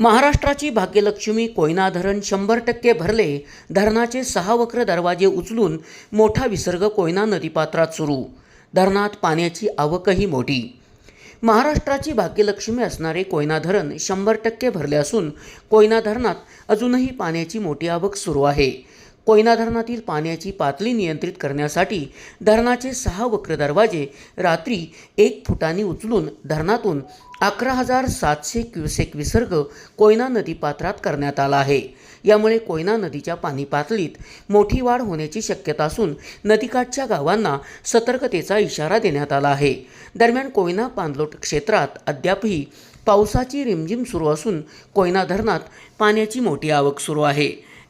महाराष्ट्राची भाग्यलक्ष्मी कोयना धरण शंभर टक्के भरले धरणाचे सहा वक्र दरवाजे उचलून मोठा विसर्ग कोयना नदीपात्रात सुरू. धरणात पाण्याची आवकही मोठी. महाराष्ट्राची भाग्यलक्ष्मी असणारे कोयना धरण शंभर टक्के भरले असून कोयना धरणात अजूनही पाण्याची मोठी आवक सुरू आहे. कोयना धरणातील पाण्याची पातळी नियंत्रित करण्यासाठी धरणाचे सहा वक्र दरवाजे रात्री एक फुटांनी उचलून धरणातून अकरा हजार सातशे क्युसेक विसर्ग कोयना नदीपात्रात करण्यात आला आहे. यामुळे कोयना नदीच्या पाणी पातळीत मोठी वाढ होण्याची शक्यता असून नदीकाठच्या गावांना सतर्कतेचा इशारा देण्यात आला आहे. दरम्यान कोयना पाणलोट क्षेत्रात अद्यापही पावसाची रिमझिम सुरू असून कोयना धरणात पाण्याची मोठी आवक सुरू आहे.